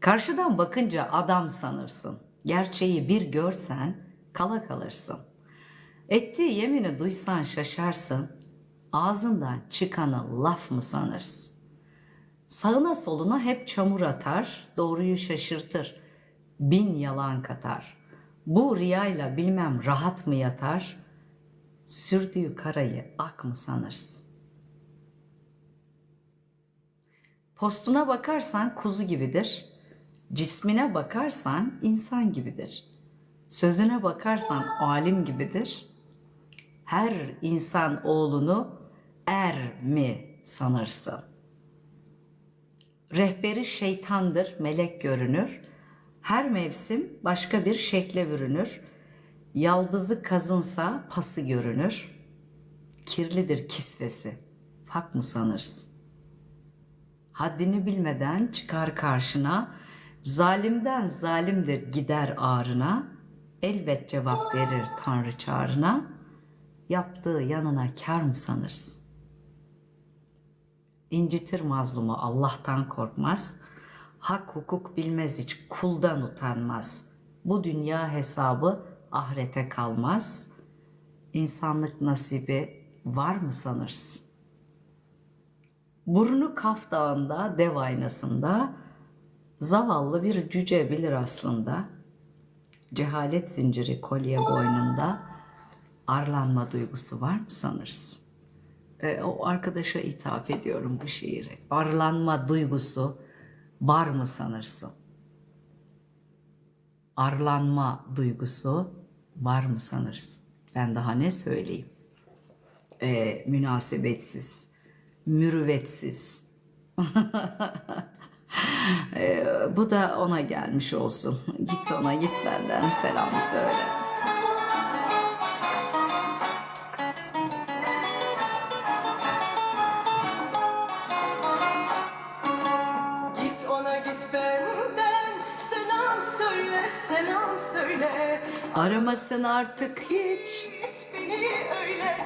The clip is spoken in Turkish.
Karşıdan bakınca adam sanırsın. Gerçeği bir görsen kala kalırsın. Ettiği yemini duysan şaşarsın. Ağzından çıkanı laf mı sanırsın? Sağına soluna hep çamur atar, doğruyu şaşırtır. Bin yalan katar. Bu riyayla bilmem rahat mı yatar? Sürdüğü karayı ak mı sanırsın? Postuna bakarsan kuzu gibidir. Cismine bakarsan insan gibidir. Sözüne bakarsan alim gibidir. Her insan oğlunu er mi sanırsın? Rehberi şeytandır, melek görünür. Her mevsim başka bir şekle bürünür. Yaldızı kazınsa pası görünür. Kirlidir kisvesi, hak mı sanırsın? Haddini bilmeden çıkar karşına, zalimden zalimdir gider ağrına, elbet cevap verir Tanrı çağrına, yaptığı yanına kar mı sanırsın? İncitir mazlumu Allah'tan korkmaz, hak hukuk bilmez hiç kuldan utanmaz. Bu dünya hesabı ahirete kalmaz, insanlık nasibi var mı sanırsın? Burnu Kaf Dağı'nda, dev aynasında zavallı bir cüce bilir aslında. Cehalet zinciri kolye boynunda arlanma duygusu var mı sanırsın? E, o arkadaşa ithaf ediyorum bu şiiri. Arlanma duygusu var mı sanırsın? Arlanma duygusu var mı sanırsın? Ben daha ne söyleyeyim? E, münasebetsiz, mürüvvetsiz. E, bu da ona gelmiş olsun. Git ona git benden. Selam söyle. Aramasın artık hiç. Hiç beni öyle